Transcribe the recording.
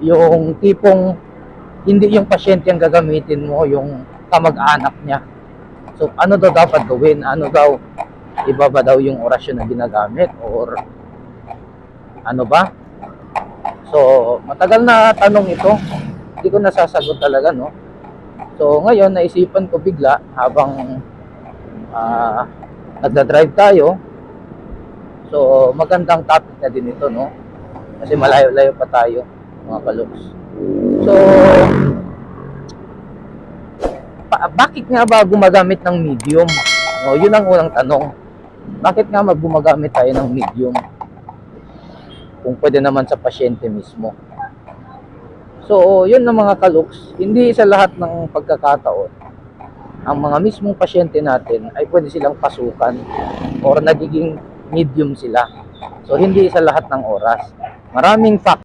yung tipong hindi yung pasyente ang gagamitin mo, yung kamag-anak niya. So, ano daw dapat gawin? Ano daw, iba ba daw yung orasyon na ginagamit? Or, ano ba? So, matagal na tanong ito. Hindi ko nasasagot talaga, no? So, ngayon, naisipan ko bigla habang ah nagda-drive tayo. So, magandang topic na din ito, no? Kasi malayo-layo pa tayo, mga kaluks. So, pa- bakit nga ba gumagamit ng medium? No, yun ang unang tanong. Bakit nga mag gumagamit tayo ng medium? Kung pwede naman sa pasyente mismo. So, yun ang mga kaluks. Hindi sa lahat ng pagkakataon, ang mga mismong pasyente natin ay pwede silang pasukan or nagiging medium sila. So, hindi sa lahat ng oras. Maraming factors